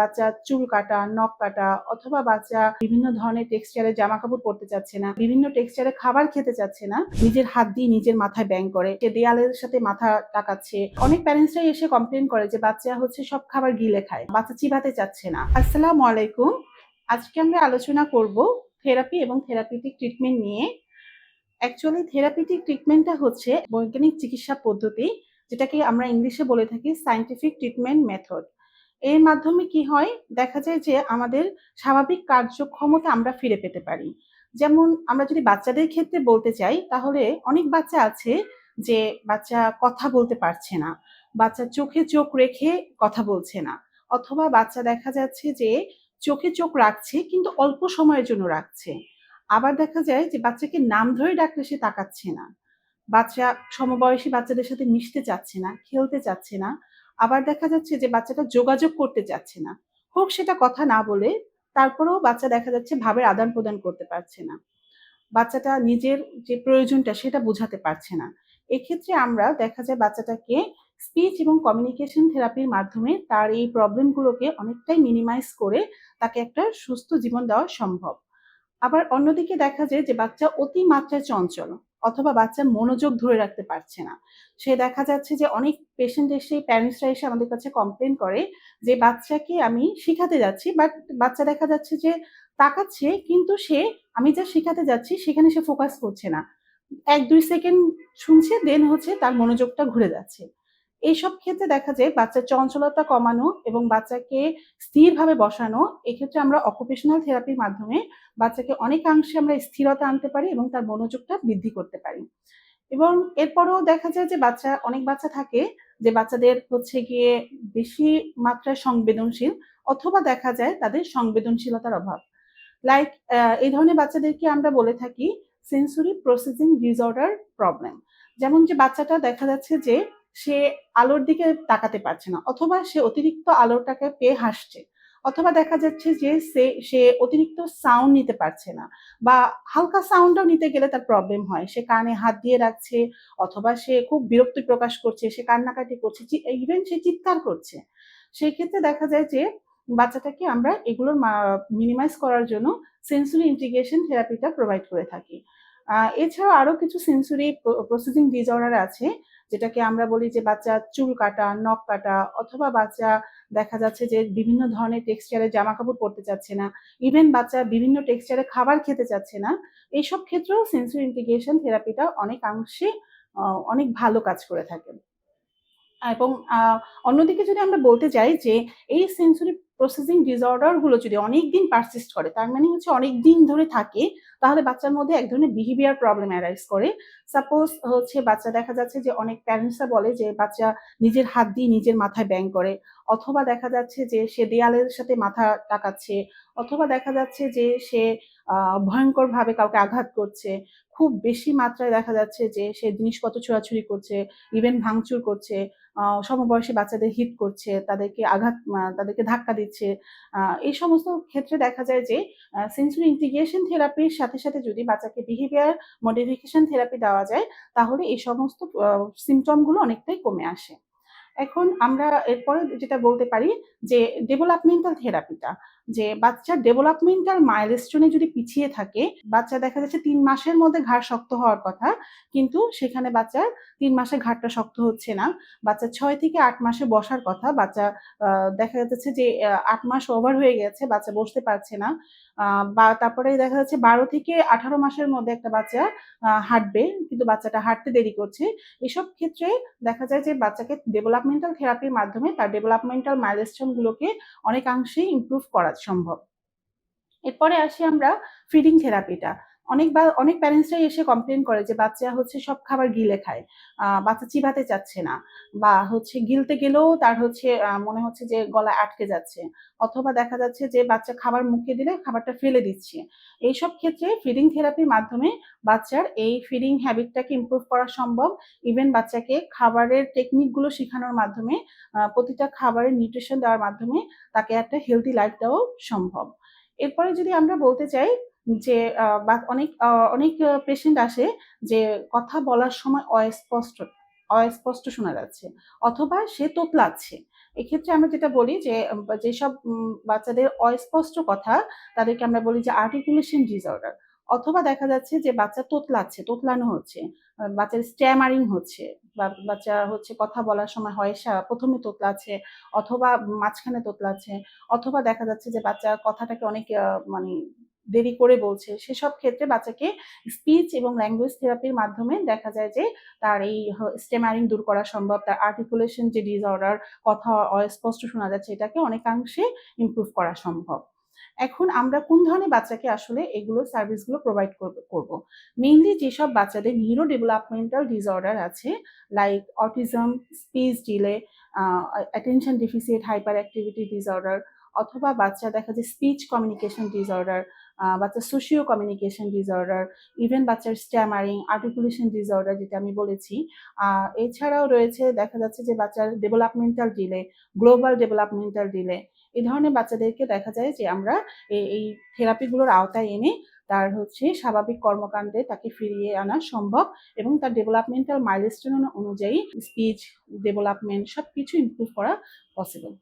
বাচ্চা চুল কাটা, নখ কাটা অথবা বাচ্চা বিভিন্ন ধরনের টেক্সচারে জামা কাপড় পরতে চাচ্ছে না, বিভিন্ন টেক্সচারে খাবার খেতে চাচ্ছে না, নিজের হাত দিয়ে নিজের মাথায় ব্যাং করে, সে দেয়ালের সাথে মাথা টাকাচ্ছে। অনেক প্যারেন্টসরাই এসে কমপ্লেন করে যে বাচ্চা হচ্ছে সব খাবার গিলে খায়, বাচ্চা চিবাতে চাচ্ছে না। আসসালামু আলাইকুম। আজকে আমরা আলোচনা করব থেরাপি এবং থেরাপিটিক ট্রিটমেন্ট নিয়ে। অ্যাকচুয়ালি থেরাপিটিক ট্রিটমেন্টটা হচ্ছে বৈজ্ঞানিক চিকিৎসা পদ্ধতি, যেটাকে আমরা ইংলিশে বলে থাকি সায়েন্টিফিক ট্রিটমেন্ট মেথড এর মাধ্যমে কি হয়? দেখা যায় যে আমাদের স্বাভাবিক কার্যক্ষমতা আমরা ফিরে পেতে পারি। যেমন আমরা যদি বাচ্চাদের ক্ষেত্রে বলতে চাই, তাহলে অনেক বাচ্চা আছে যে বাচ্চা কথা বলতে পারছে না, বাচ্চা চোখে চোখ রেখে কথা বলছে না, অথবা বাচ্চা দেখা যাচ্ছে যে চোখে চোখ রাখছে কিন্তু অল্প সময়ের জন্য রাখছে। আবার দেখা যায় যে বাচ্চাকে নাম ধরে ডাকলে সে তাকাচ্ছে না। বাচ্চা সমবয়সী বাচ্চাদের সাথে মিশতে চাচ্ছে না, খেলতে চাচ্ছে না আবার দেখা যাচ্ছে যে বাচ্চাটা যোগাযোগ করতে যাচ্ছে না। হোক সেটা কথা না বলে তারপরেও বাচ্চা দেখা যাচ্ছে ভাবের আদান প্রদান করতে পারছে না। বাচ্চাটা নিজের যে প্রয়োজনটা সেটা বোঝাতে পারছে না। এক্ষেত্রে আমরা দেখা যায় বাচ্চাটাকে স্পিচ এবং কমিউনিকেশন থেরাপির মাধ্যমে তার এই প্রবলেমগুলোকে অনেকটাই মিনিমাইজ করে তাকে একটা সুস্থ জীবন দেওয়া সম্ভব। আবার অন্যদিকে দেখা যায় যে বাচ্চা অতি মাত্রায় চঞ্চল। অথবা বাচ্চা মনোযোগ ধরে রাখতে পারছে না। সে দেখা যাচ্ছে যে অনেক পেশেন্ট এসে প্যারেন্টসরা এসে আমাদের কাছে কমপ্লেন করে যে, বাচ্চাকে আমি শিখাতে যাচ্ছি বাট বাচ্চা দেখা যাচ্ছে যে তাকাচ্ছে, কিন্তু সে, আমি যা শিখাতে যাচ্ছি, সেখানে সে ফোকাস করছে না। এক দুই সেকেন্ড শুনছে দেন হচ্ছে তার মনোযোগটা ঘুরে যাচ্ছে। এইসব ক্ষেত্রে দেখা যায় বাচ্চার চঞ্চলতা কমানো এবং বাচ্চাকে স্থিরভাবে বসানো, এক্ষেত্রে আমরা অকুপেশনাল থেরাপির মাধ্যমে বাচ্চাকে অনেকাংশে আমরা স্থিরতা আনতে পারি এবং তার মনোযোগটা বৃদ্ধি করতে পারি। এবং এরপরেও দেখা যায় যে বাচ্চা, অনেক বাচ্চা থাকে যে বাচ্চাদের হচ্ছে গিয়ে বেশি মাত্রায় সংবেদনশীল অথবা দেখা যায় তাদের সংবেদনশীলতার অভাব। লাইক এই ধরনের বাচ্চাদেরকে আমরা বলে থাকি সেন্সরি প্রসেসিং ডিসঅর্ডার প্রবলেম যেমন যে বাচ্চাটা দেখা যাচ্ছে যে সে আলোর দিকে তাকাতে পারছে না, অথবা সে অতিরিক্ত আলোটাকে পেয়ে হাসছে, অথবা দেখা যাচ্ছে যে সে সে অতিরিক্ত সাউন্ড নিতে পারছে না, বা হালকা সাউন্ডও নিতে গেলে তার প্রবলেম হয়। সে কানে হাত দিয়ে রাখছে, অথবা সে খুব বিরক্তি প্রকাশ করছে, সে কান্নাকাটি করছে ইভেন সে চিৎকার করছে। সেই ক্ষেত্রে দেখা যায় যে বাচ্চাটাকে আমরা এগুলোর মিনিমাইজ করার জন্য সেন্সুরি ইন্টিগ্রেশন থেরাপিটা প্রোভাইড করে থাকি। এছাড়াও আরও কিছু সেন্সরি প্রসেসিং ডিসঅর্ডার আছে যেটাকে আমরা বলি যে বাচ্চা চুল কাটা, নখ কাটা অথবা বাচ্চা দেখা যাচ্ছে যে বিভিন্ন ধরনের টেক্সচারের জামা কাপড় পরতে চাচ্ছে না। ইভেন বাচ্চা বিভিন্ন টেক্সচারে খাবার খেতে চাচ্ছে না। এইসব ক্ষেত্রেও সেন্সরি ইন্টিগ্রেশন থেরাপিটা অনেকাংশে অনেক ভালো কাজ করে থাকে। এবং অন্যদিকে যদি আমরা বলতে চাই যে এই সেন্সরি প্রসেসিং ডিসঅর্ডারগুলো যদি অনেক দিন পারসিস্ট করে, তার মানে হচ্ছে অনেক দিন ধরে থাকে, তাহলে বাচ্চার মধ্যে এক ধরনের বিহেভিয়ার প্রবলেম অ্যারাইজ করে। সাপোজ হচ্ছে বাচ্চা দেখা যাচ্ছে যে অনেক প্যারেন্টসরা বলে যে বাচ্চা নিজের হাত দিয়ে নিজের মাথায় ব্যাং করে, অথবা দেখা যাচ্ছে যে সে দেয়ালের সাথে মাথা টাকাচ্ছে, অথবা দেখা যাচ্ছে যে সে ভয়ঙ্করভাবে কাউকে আঘাত করছে, খুব বেশি মাত্রায় দেখা যাচ্ছে যে সে জিনিসপত্র ছোড়াছুড়ি করছে ইভেন ভাঙচুর করছে। সমবয়সী বাচ্চাদের হিট করছে, তাদেরকে আঘাত তাদেরকে ধাক্কা দিচ্ছে এই সমস্ত ক্ষেত্রে দেখা যায় যে সেন্সরি ইন্টিগ্রেশন থেরাপির সাথে সাথে যদি বাচ্চাকে বিহেভিয়ার মডিফিকেশন থেরাপি দেওয়া যায়, তাহলে এই সমস্ত সিমটমগুলো অনেকটাই কমে আসে। এখন আমরা এরপরে যেটা বলতে পারি যে ডেভেলপমেন্টাল থেরাপিটা যে বাচ্চার ডেভেলপমেন্টাল মাইলস্টোনে যদি পিছিয়ে থাকে, বাচ্চা দেখা যাচ্ছে তিন মাসের মধ্যে ঘাড় শক্ত হওয়ার কথা, কিন্তু সেখানে বাচ্চার তিন মাসে ঘাড়টা শক্ত হচ্ছে না। বাচ্চা ছয় থেকে আট মাসে বসার কথা, বাচ্চা দেখা যাচ্ছে যে আট মাস ওভার হয়ে গেছে, বাচ্চা বসতে পারছে না। বা তারপরে দেখা যাচ্ছে বারো থেকে আঠারো মাসের মধ্যে একটা বাচ্চা হাঁটবে, কিন্তু বাচ্চাটা হাঁটতে দেরি করছে। এসব ক্ষেত্রে দেখা যায় যে বাচ্চাকে ডেভেলপমেন্টাল থেরাপির মাধ্যমে তার ডেভেলপমেন্টাল মাইলস্টোনগুলোকে অনেকাংশেই ইম্প্রুভ করা সম্ভব এরপরে আসি আমরা ফিডিং থেরাপিটা অনেকবার অনেক প্যারেন্টসরাই এসে কমপ্লেন করে যে বাচ্চা হচ্ছে সব খাবার গিলে খায়। বাচ্চা চিবাতে চাচ্ছে না। বা হচ্ছে গিলতে গেলেও তার হচ্ছে মনে হচ্ছে যে গলা আটকে যাচ্ছে। অথবা দেখা যাচ্ছে যে বাচ্চা খাবার মুখে দিলে খাবারটা ফেলে দিচ্ছে। এইসব ক্ষেত্রে ফিডিং থেরাপির মাধ্যমে বাচ্চার এই ফিডিং হ্যাবিটটাকে ইম্প্রুভ করা সম্ভব। ইভেন বাচ্চাকে খাবারের টেকনিকগুলো শেখানোর মাধ্যমে প্রতিটা খাবারের নিউট্রিশন দেওয়ার মাধ্যমে তাকে একটা হেলদি লাইফ দেওয়াও সম্ভব। এরপরে যদি আমরা বলতে চাই যে বা অনেক অনেক পেশেন্ট আসে যে, কথা বলার সময় অস্পষ্ট অস্পষ্ট শোনা যাচ্ছে অথবা সে তোতলাচ্ছে। এক্ষেত্রে আমরা যেটা বলি যে যেসব বাচ্চাদের অস্পষ্ট কথা তাদেরকে আমরা বলি যে আর্টিকুলেশন ডিসঅর্ডার অথবা দেখা যাচ্ছে যে, বাচ্চা তোতলাচ্ছে, তোতলানো হচ্ছে বাচ্চার স্ট্যামারিং হচ্ছে, বা বাচ্চা হচ্ছে কথা বলার সময় হয়সা প্রথমে তোতলাচ্ছে অথবা মাঝখানে তোতলাচ্ছে অথবা দেখা যাচ্ছে যে, বাচ্চা কথাটাকে অনেক মানে দেরি করে বলছে। সেসব ক্ষেত্রে বাচ্চাকে স্পিচ এবং ল্যাঙ্গুয়েজ থেরাপির মাধ্যমে দেখা যায় যে তার এই স্টেমারিং দূর করা সম্ভব। তার আর্টিকুলেশন যে ডিসঅর্ডার কথা অস্পষ্ট শোনা যাচ্ছে, এটাকে অনেকাংশে ইমপ্রুভ করা সম্ভব। এখন আমরা কোন ধরনের বাচ্চাকে আসলে এগুলো সার্ভিসগুলো প্রোভাইড করব মেইনলি যেসব বাচ্চাদের নিউরো ডেভেলপমেন্টাল ডিসঅর্ডার আছে like autism speech delay attention deficit hyper activity disorder অথবা বাচ্চা দেখা যায় স্পিচ কমিউনিকেশন ডিসঅর্ডার বাচ্চার সোশিও কমিউনিকেশন ডিসঅর্ডার ইভেন বাচ্চার স্ট্যামারিং আর্টিকুলেশন ডিসঅর্ডার যেটা আমি বলেছি। এছাড়াও রয়েছে, দেখা যাচ্ছে যে বাচ্চার developmental delay global developmental delay এই ধরনের বাচ্চাদেরকে দেখা যায় যে আমরা এই থেরাপিগুলোর আওতায় এনে তার হচ্ছে স্বাভাবিক কর্মকাণ্ডে তাকে ফিরিয়ে আনা সম্ভব এবং তার ডেভেলপমেন্টাল মাইলস্টোন অনুযায়ী স্পিচ ডেভেলপমেন্ট সব কিছু ইমপ্রুভ করা পসিবল